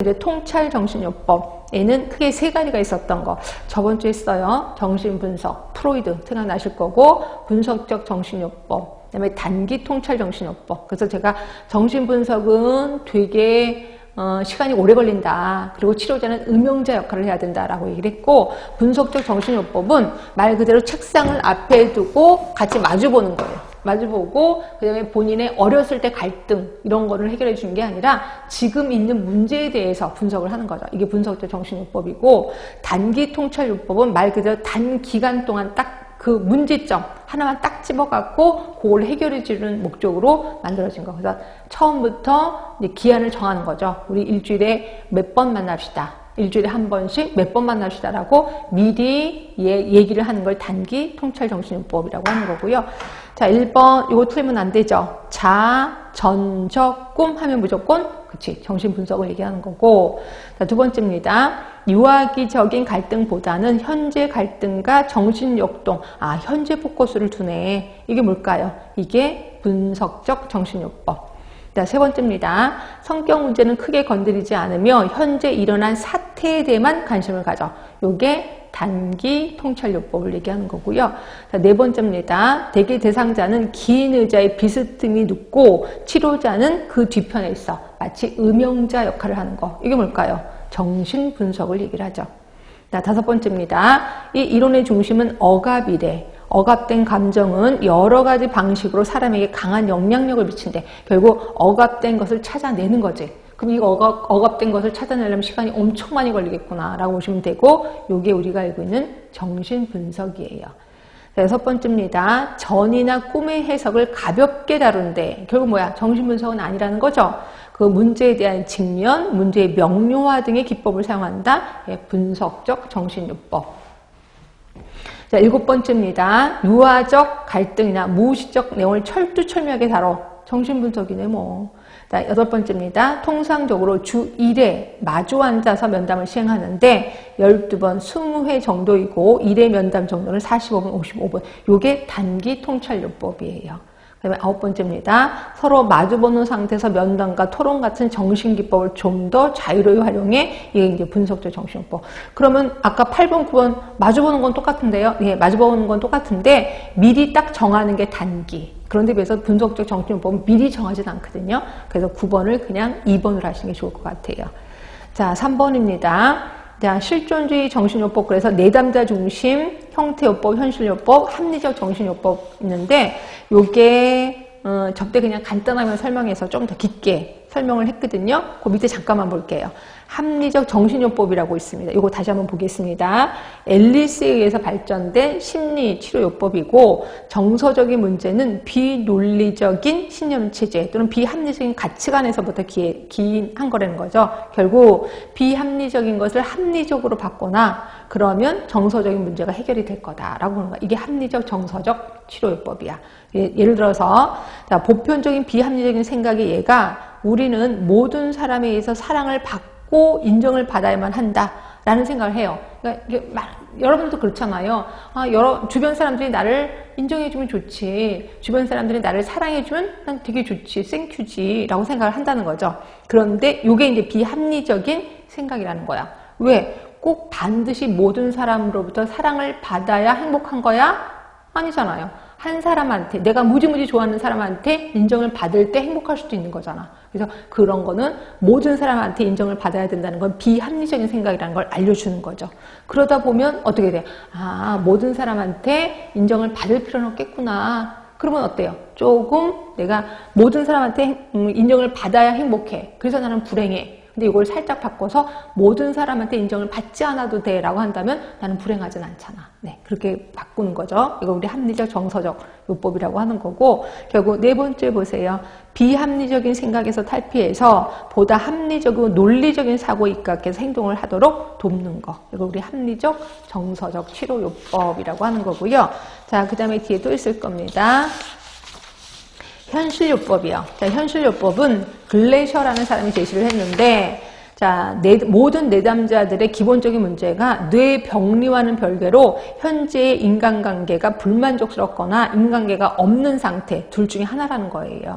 이제 통찰 정신요법에는 크게 세 가지가 있었던 거. 저번 주에 써요. 정신분석, 프로이드 생각나실 거고, 분석적 정신요법, 그다음에 단기 통찰 정신요법. 그래서 제가 정신분석은 되게 어, 시간이 오래 걸린다. 그리고 치료자는 음영자 역할을 해야 된다라고 얘기를 했고, 분석적 정신요법은 말 그대로 책상을 앞에 두고 같이 마주보는 거예요. 마주보고 그다음에 본인의 어렸을 때 갈등 이런 거를 해결해 주는 게 아니라 지금 있는 문제에 대해서 분석을 하는 거죠. 이게 분석적 정신요법이고 단기 통찰요법은 말 그대로 단 기간 동안 딱 그 문제점 하나만 딱 집어갖고 그걸 해결해 주는 목적으로 만들어진 거. 그래서 처음부터 기한을 정하는 거죠. 우리 일주일에 몇 번 만납시다. 일주일에 한 번씩 몇 번 만납시다라고 미리 예, 얘기를 하는 걸 단기 통찰 정신요법이라고 하는 거고요. 자, 1번 이거 틀리면 안 되죠. 자, 전적, 꿈 하면 무조건 그치 정신 분석을 얘기하는 거고 자, 두 번째입니다. 유아기적인 갈등보다는 현재 갈등과 정신 역동 아 현재 포커스를 두네 이게 뭘까요? 이게 분석적 정신요법 자, 세 번째입니다. 성격 문제는 크게 건드리지 않으며 현재 일어난 사태 에 대해만 관심을 가져. 요게 단기 통찰요법을 얘기하는 거고요. 자, 네 번째입니다. 대개 대상자는 긴 의자에 비스듬히 눕고 치료자는 그 뒤편에 있어. 마치 음영자 역할을 하는 거. 이게 뭘까요? 정신 분석을 얘기를 하죠. 자, 다섯 번째입니다. 이 이론의 중심은 억압이래. 억압된 감정은 여러 가지 방식으로 사람에게 강한 영향력을 미친대. 결국 억압된 것을 찾아내는 거지. 그럼 이 억압, 억압된 것을 찾아내려면 시간이 엄청 많이 걸리겠구나 라고 보시면 되고 요게 우리가 알고 있는 정신분석이에요. 여섯 번째입니다. 전이나 꿈의 해석을 가볍게 다룬데 결국 뭐야? 정신분석은 아니라는 거죠. 그 문제에 대한 직면, 문제의 명료화 등의 기법을 사용한다. 예, 분석적 정신요법. 자, 일곱 번째입니다. 유아적 갈등이나 무의식적 내용을 철두철미하게 다뤄. 정신분석이네, 뭐. 자, 여덟 번째입니다. 통상적으로 주 1회 마주 앉아서 면담을 시행하는데 12번, 20회 정도이고 1회 면담 정도는 45분, 55분. 요게 단기 통찰요법이에요. 그 다음에 아홉 번째입니다. 서로 마주보는 상태에서 면담과 토론 같은 정신기법을 좀 더 자유로이 활용해 이게 이제 분석적 정신요법. 그러면 아까 8번, 9번 마주보는 건 똑같은데요. 예, 마주보는 건 똑같은데 미리 딱 정하는 게 단기. 그런데 비해서 분석적 정신요법은 미리 정하진 않거든요. 그래서 9번을 그냥 2번으로 하시는 게 좋을 것 같아요. 자, 3번입니다. 자, 실존주의 정신요법 그래서 내담자 중심, 형태요법, 현실요법, 합리적 정신요법 있는데 요게 어, 접대 그냥 간단하게 설명해서 좀 더 깊게 설명을 했거든요. 그 밑에 잠깐만 볼게요. 합리적 정신요법이라고 있습니다. 이거 다시 한번 보겠습니다. 앨리스에 의해서 발전된 심리 치료요법이고 정서적인 문제는 비논리적인 신념체제 또는 비합리적인 가치관에서부터 기, 기인한 거라는 거죠. 결국 비합리적인 것을 합리적으로 바꾸나 그러면 정서적인 문제가 해결이 될 거다라고 하는 거야. 이게 합리적 정서적 치료요법이야. 예, 예를 들어서 자, 보편적인 비합리적인 생각의 예가 우리는 모든 사람에 의해서 사랑을 받고 인정을 받아야만 한다라는 생각을 해요. 그러니까 막, 여러분도 그렇잖아요. 아, 여러 주변 사람들이 나를 인정해주면 좋지. 주변 사람들이 나를 사랑해주면 난 되게 좋지. 생큐지라고 생각을 한다는 거죠. 그런데 이게 이제 비합리적인 생각이라는 거야. 왜? 꼭 반드시 모든 사람으로부터 사랑을 받아야 행복한 거야? 아니잖아요. 한 사람한테 내가 무지무지 좋아하는 사람한테 인정을 받을 때 행복할 수도 있는 거잖아. 그래서 그런 거는 모든 사람한테 인정을 받아야 된다는 건 비합리적인 생각이라는 걸 알려주는 거죠. 그러다 보면 어떻게 돼? 아 모든 사람한테 인정을 받을 필요는 없겠구나. 그러면 어때요? 조금 내가 모든 사람한테 인정을 받아야 행복해. 그래서 나는 불행해. 근데 이걸 살짝 바꿔서 모든 사람한테 인정을 받지 않아도 돼 라고 한다면 나는 불행하진 않잖아. 네, 그렇게 바꾸는 거죠. 이거 우리 합리적 정서적 요법이라고 하는 거고 결국 네 번째 보세요. 비합리적인 생각에서 탈피해서 보다 합리적이고 논리적인 사고에 입각해서 행동을 하도록 돕는 거. 이거 우리 합리적 정서적 치료 요법이라고 하는 거고요. 자, 그 다음에 뒤에 또 있을 겁니다. 현실요법이요. 자, 현실요법은 글레셔라는 사람이 제시를 했는데, 자, 내, 모든 내담자들의 기본적인 문제가 뇌 병리와는 별개로 현재의 인간관계가 불만족스럽거나 인간관계가 없는 상태 둘 중에 하나라는 거예요.